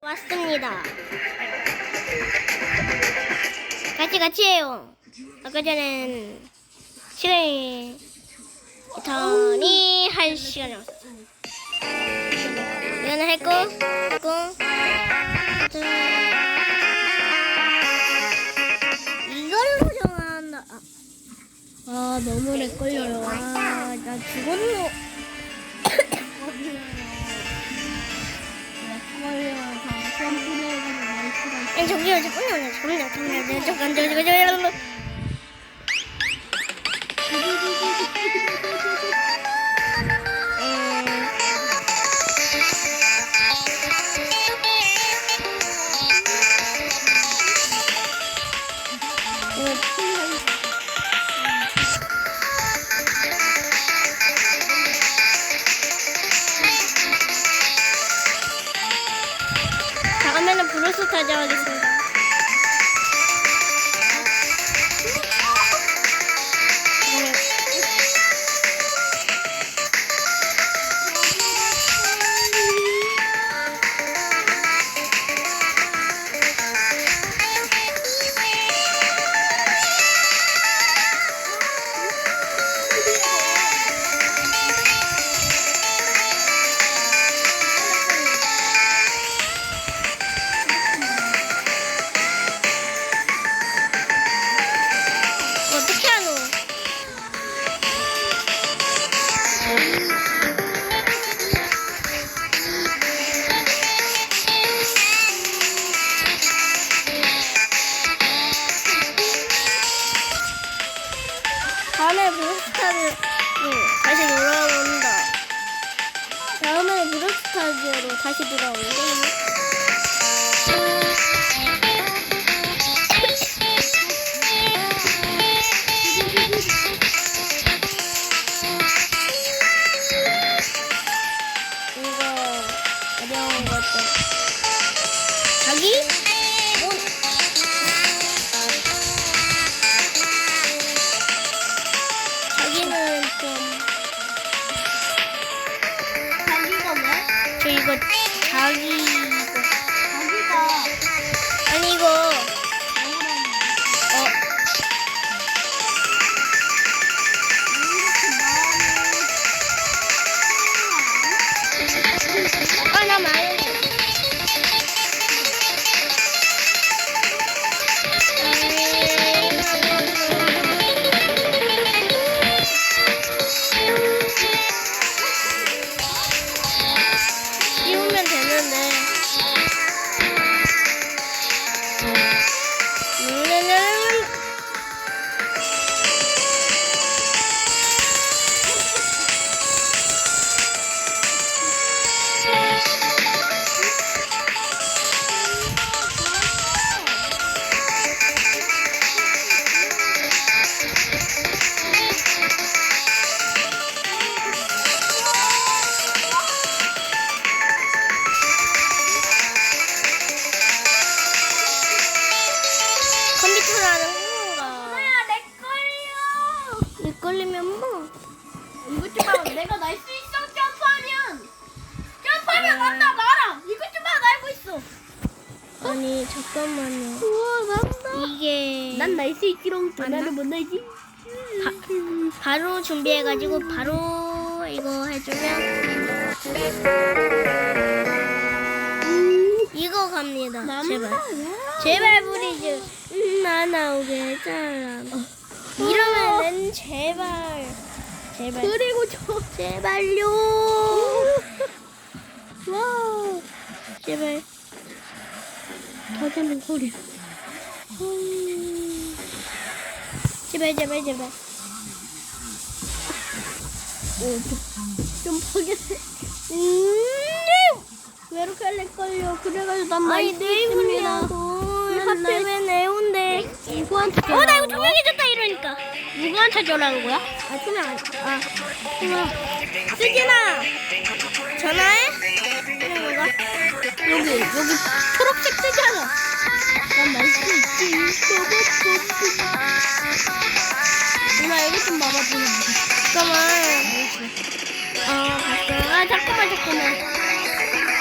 왔습니다. 같이 같이 해요. 아까 전엔 시간이 더니 할 시간이 없어. 이거는 했고, 했고, 자, 이걸로 정한다. 아, 아 너무 렉 걸려요. 아, 나 죽었노. 아니 저기요 잠깐만요 잠깐만요 잠깐만요 잠깐 잠깐 잠깐 잠깐 자 그러 다시. 이 이거 자기 이거. 자기가 아니 이거 어 아, 나 말해. Sunday. 컴퓨터라는 건가? 내 걸려. 이 걸리면 뭐? 이것 좀 봐. 내가 날 수 있어. 점프하면. 점프하면 난다 말아. 이것 좀 봐. 날고 있어. 아니 잠깐만요. 우와 난다. 이게 난 날 수 있기롱. 맞나? 나는 못 날지. 바로 준비해가지고 바로 이거 해주면 이거 갑니다. 제발. 제발 브리즈 음, 나 나오게 해줘라. 이러면은 제발 제발 그리고 저 제발요. 와 제발 터지는 소리. 음. 제발 제발 제발. 좀 파겠어. 음. 왜 이렇게 렉 걸려? 그래가지고 난 아니 있습니다. 이분이라고 난 하필이면 내온 데. 누구한테 어 나 이거 투명해졌다 이러니까. 누구한테 전화한 거야? 아 투명 안. 아, 전화. 수진아, 전화해? 그냥 뭐가? 여기 여기 초록색 뜨잖아. 난날수 있지. 누나 이거 좀안 돼? 잠깐만. 어, 봤어. 아, 잠깐만, 잠깐만.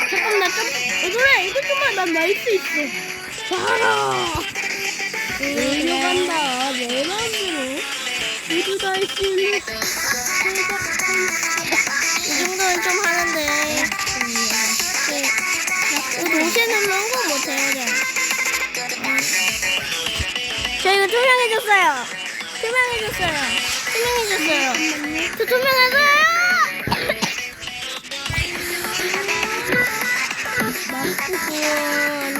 잠깐만, 나 얘들아 이거 좀만 난날수 있어. 봐라. 간다. 내 마음대로. 모두 다 할 수 있는. 이 정도는 좀 하는데. 네. 도시는 뭔거 못해요. 네. 저 이거 투명해졌어요. 투명해졌어요. 투명해졌어요. 저 투명해져요. 아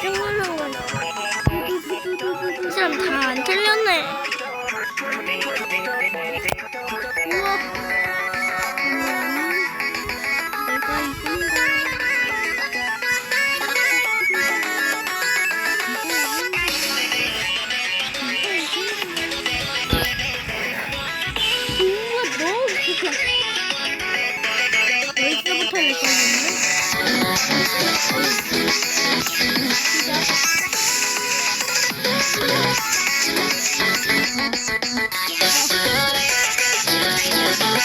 걸린 거. 이 사람 다 안 틀렸네. 우와. 내가 이긴다. 우와 너무 좋다. 벌써부터 느껴지는데?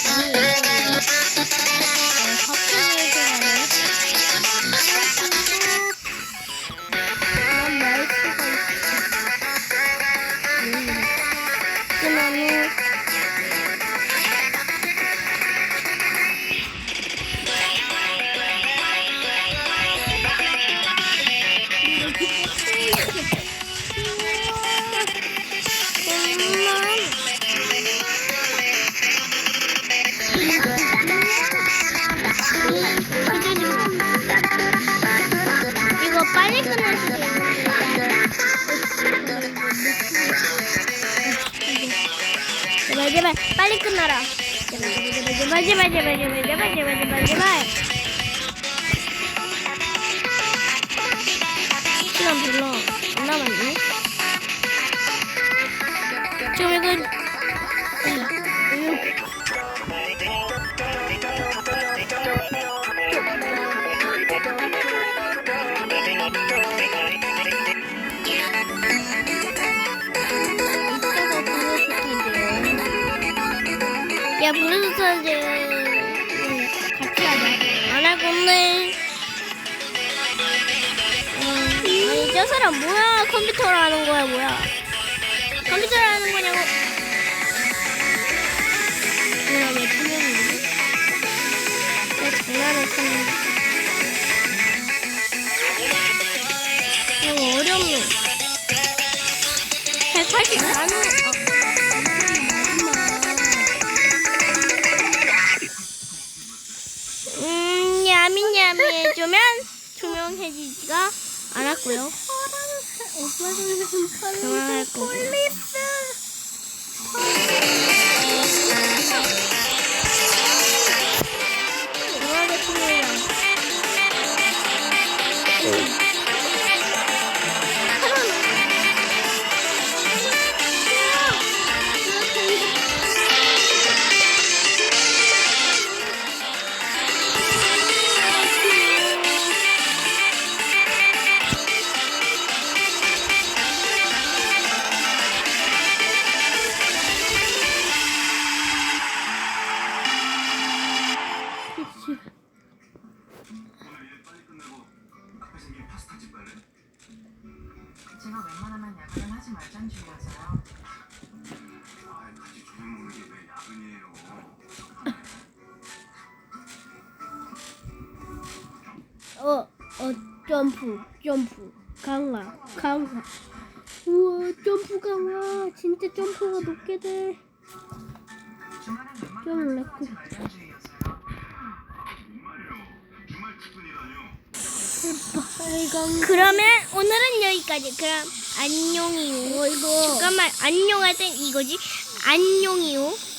Yeah. 제발 제발 빨리 끝나라. 제발 제발 제발 제발 제발 제발 제발 제발. 시간 별로 안 남았네. 지금 이거 야 블루투스 이제 같이 하자. 안할 건데. 음, 아니 저 사람 뭐야? 컴퓨터로 하는 거야 뭐야? 컴퓨터로 야미야미 해주면 투명해지지가 않았고요. 그만할 거고. 그만하게 투명이야. 점프, 점프, 강화, 강화. 우와, 점프 강화. 진짜 점프가 높게 돼. 좀? 빨강. 그러면 오늘은 여기까지. 그럼 안녕이요. 어, 이거. 잠깐만, 안녕할 땐 이거지. 안녕이요.